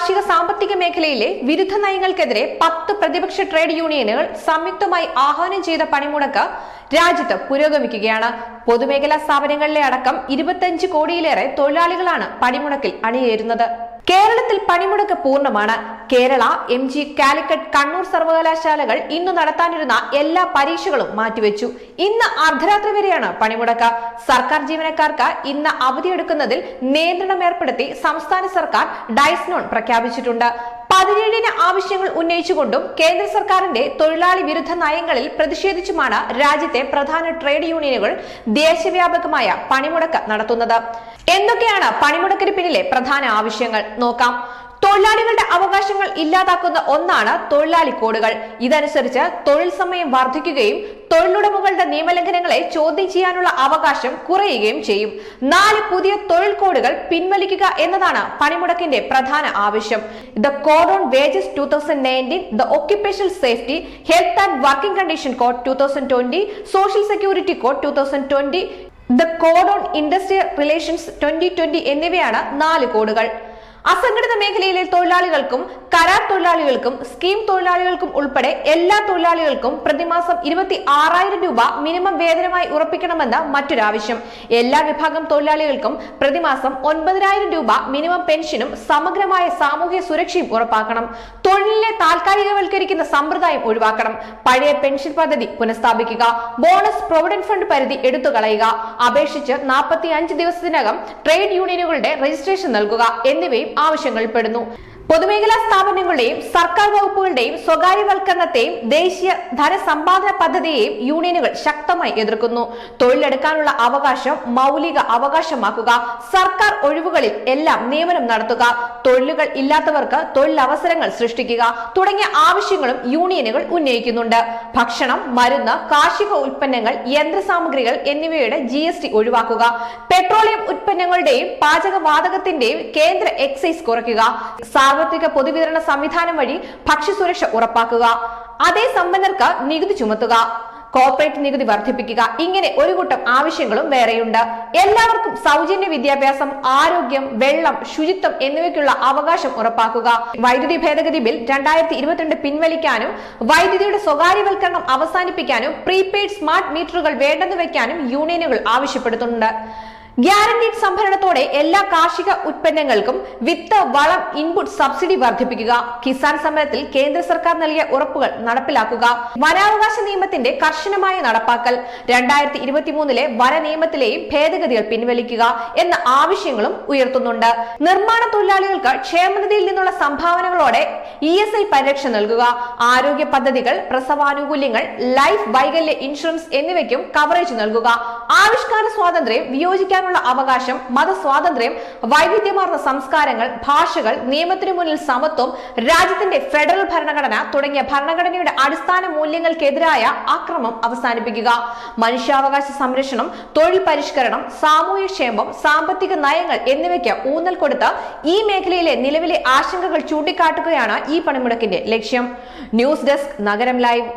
കാർഷിക സാമ്പത്തിക മേഖലയിലെ വിരുദ്ധ നയങ്ങൾക്കെതിരെ പത്ത് പ്രതിപക്ഷ ട്രേഡ് യൂണിയനുകൾ സംയുക്തമായി ആഹ്വാനം ചെയ്ത പണിമുടക്ക് രാജ്യത്ത് പുരോഗമിക്കുകയാണ്. പൊതുമേഖലാ സ്ഥാപനങ്ങളിലെ അടക്കം ഇരുപത്തിയഞ്ച് കോടിയിലേറെ തൊഴിലാളികളാണ് പണിമുടക്കിൽ അണിയേരുന്നത്. കേരളത്തിൽ പണിമുടക്ക് പൂർണമാണ്. കേരള എം ജി കാലിക്കറ്റ് കണ്ണൂർ സർവകലാശാലകൾ ഇന്ന് നടത്താനിരുന്ന എല്ലാ പരീക്ഷകളും മാറ്റിവെച്ചു. ഇന്ന് അർദ്ധരാത്രി വരെയാണ് പണിമുടക്ക്. സർക്കാർ ജീവനക്കാർക്ക് ഇന്ന് അവധിയെടുക്കുന്നതിൽ നിയന്ത്രണം ഏർപ്പെടുത്തി സംസ്ഥാന സർക്കാർ ഡൈസ്നോൺ പ്രഖ്യാപിച്ചിട്ടുണ്ട്. പതിനേഴിന് ആവശ്യങ്ങൾ ഉന്നയിച്ചുകൊണ്ടും കേന്ദ്ര സർക്കാരിന്റെ തൊഴിലാളി വിരുദ്ധ നയങ്ങളിൽ പ്രതിഷേധിച്ചുമാണ് രാജ്യത്തെ പ്രധാന ട്രേഡ് യൂണിയനുകൾ ദേശവ്യാപകമായ പണിമുടക്ക് നടത്തുന്നത്. എന്തൊക്കെയാണ് പണിമുടക്കിന് പിന്നിലെ പ്രധാന ആവശ്യങ്ങൾ? നോക്കാം. തൊഴിലാളികളുടെ അവകാശങ്ങൾ ഇല്ലാതാക്കുന്ന ഒന്നാണ് തൊഴിലാളി കോഡുകൾ. ഇതനുസരിച്ച് തൊഴിൽ സമയം വർദ്ധിക്കുകയും തൊഴിലുടമകളുടെ നിയമലംഘനങ്ങളെ ചോദ്യം ചെയ്യാനുള്ള അവകാശം കുറയുകയും ചെയ്യും. നാല് പുതിയ തൊഴിൽ കോഡുകൾ പിൻവലിക്കുക എന്നതാണ് പണിമുടക്കിന്റെ പ്രധാന ആവശ്യം. The code on wages two thousand nineteen the occupational safety health and working condition code two thousand twenty social security code two thousand twenty the code on industrial relations twenty twenty എന്നിവയാണ് നാല് കോഡുകൾ. അസംഘടിത മേഖലയിലെ തൊഴിലാളികൾക്കും കരാർ തൊഴിലാളികൾക്കും scheme തൊഴിലാളികൾക്കും ഉൾപ്പെടെ എല്ലാ തൊഴിലാളികൾക്കും പ്രതിമാസം ഇരുപത്തി ആറായിരം രൂപ മിനിമം വേതനമായി ഉറപ്പിക്കണമെന്ന് മറ്റൊരാവശ്യം. എല്ലാ വിഭാഗം തൊഴിലാളികൾക്കും പ്രതിമാസം ഒൻപതിനായിരം രൂപ മിനിമം പെൻഷനും സമഗ്രമായ സാമൂഹ്യ സുരക്ഷയും ഉറപ്പാക്കണം. തൊഴിലിനെ താൽക്കാലികവൽക്കരിക്കുന്ന സമ്പ്രദായം ഒഴിവാക്കണം. പഴയ പെൻഷൻ പദ്ധതി പുനഃസ്ഥാപിക്കുക. ബോണസ് പ്രൊവിഡന്റ് ഫണ്ട് പരിധി എടുത്തു കളയുക. അപേക്ഷിച്ച് നാൽപ്പത്തി അഞ്ച് ദിവസത്തിനകം ട്രേഡ് യൂണിയനുകളുടെ രജിസ്ട്രേഷൻ നൽകുക. എന്നിവയും ആവശ്യങ്ങൾപ്പെടുന്നു പൊതുമേഖലാ സ്ഥാപനങ്ങളുടെയും സർക്കാർ വകുപ്പുകളുടെയും സ്വകാര്യവൽക്കരണത്തെയും ദേശീയ ധനസമ്പാദന പദ്ധതിയെയും യൂണിയനുകൾ ശക്തമായി എതിർക്കുന്നു. തൊഴിലെടുക്കാനുള്ള അവകാശം മൗലിക അവകാശമാക്കുക. സർക്കാർ ഒഴിവുകളിൽ എല്ലാം നിയമനം നടത്തുക. തൊഴിലുകൾ ഇല്ലാത്തവർക്ക് തൊഴിലവസരങ്ങൾ സൃഷ്ടിക്കുക തുടങ്ങിയ ആവശ്യങ്ങളും യൂണിയനുകൾ ഉന്നയിക്കുന്നുണ്ട്. ഭക്ഷണം മരുന്ന് കാർഷിക ഉൽപ്പന്നങ്ങൾ യന്ത്രസാമഗ്രികൾ എന്നിവയുടെ ജി ഒഴിവാക്കുക. പെട്രോളിയം ഉൽപ്പന്നങ്ങളുടെയും പാചകവാതകത്തിന്റെയും കേന്ദ്ര എക്സൈസ് കുറയ്ക്കുക. സാർവത്രിക പൊതുവിതരണ സംവിധാനം വഴി ഭക്ഷ്യസുരക്ഷ ഉറപ്പാക്കുക. അതേ സമ്പന്നർക്ക് നികുതി ചുമത്തുക. കോർപ്പറേറ്റ് നികുതി വർദ്ധിപ്പിക്കുക. ഇങ്ങനെ ഒരു കൂട്ടം ആവശ്യങ്ങളും വേറെയുണ്ട്. എല്ലാവർക്കും സൗജന്യ വിദ്യാഭ്യാസം ആരോഗ്യം വെള്ളം ശുചിത്വം എന്നിവയ്ക്കുള്ള അവകാശം ഉറപ്പാക്കുക. വൈദ്യുതി ഭേദഗതി ബിൽ രണ്ടായിരത്തി ഇരുപത്തിരണ്ട് പിൻവലിക്കാനും വൈദ്യുതിയുടെ സ്വകാര്യവൽക്കരണം അവസാനിപ്പിക്കാനും പ്രീപെയ്ഡ് സ്മാർട്ട് മീറ്ററുകൾ വേണ്ടെന്ന് വെക്കാനും യൂണിയനുകൾ ആവശ്യപ്പെടുന്നുണ്ട് ഗ്യാരണ്ടീഡ് സംഭരണത്തോടെ എല്ലാ കാർഷിക ഉത്പന്നങ്ങൾക്കും വിത്ത് വളം ഇൻപുട്ട് സബ്സിഡി വർദ്ധിപ്പിക്കുക. കിസാൻ സമരത്തിൽ കേന്ദ്ര സർക്കാർ നൽകിയ ഉറപ്പുകൾ നടപ്പിലാക്കുക. വനാവകാശ നിയമത്തിന്റെ കർശനമായ നടപ്പാക്കൽ. രണ്ടായിരത്തി ഇരുപത്തിമൂന്നിലെ വന നിയമത്തിലെയും ഭേദഗതികൾ പിൻവലിക്കുക എന്ന ആവശ്യങ്ങളും ഉയർത്തുന്നുണ്ട്. നിർമ്മാണ തൊഴിലാളികൾക്ക് ക്ഷേമനിധിയിൽ നിന്നുള്ള സംഭാവനകളോടെ ഇ എസ് ഐ പരിരക്ഷ നൽകുക. ആരോഗ്യ പദ്ധതികൾ പ്രസവാനുകൂല്യങ്ങൾ ലൈഫ് വൈകല്യ ഇൻഷുറൻസ് എന്നിവയ്ക്കും കവറേജ് നൽകുക. ആവിഷ്കാര സ്വാതന്ത്ര്യം വിയോജിക്കാനുള്ള അവകാശം മതസ്വാതന്ത്ര്യം വൈവിധ്യമാർന്ന സംസ്കാരങ്ങൾ ഭാഷകൾ നിയമത്തിനു മുന്നിൽ സമത്വം രാജ്യത്തിന്റെ ഫെഡറൽ ഭരണഘടന തുടങ്ങിയ ഭരണഘടനയുടെ അടിസ്ഥാന മൂല്യങ്ങൾക്കെതിരായ അക്രമം അവസാനിപ്പിക്കുക. മനുഷ്യാവകാശ സംരക്ഷണം തൊഴിൽ പരിഷ്കരണം സാമൂഹ്യക്ഷേമം സാമ്പത്തിക നയങ്ങൾ എന്നിവയ്ക്ക് ഊന്നൽ കൊടുത്ത് ഈ മേഖലയിലെ നിലവിലെ ആശങ്കകൾ ചൂണ്ടിക്കാട്ടുകയാണ് ഈ പണിമുടക്കിന്റെ ലക്ഷ്യം. ന്യൂസ് ഡെസ്ക് നഗരം ലൈവ്.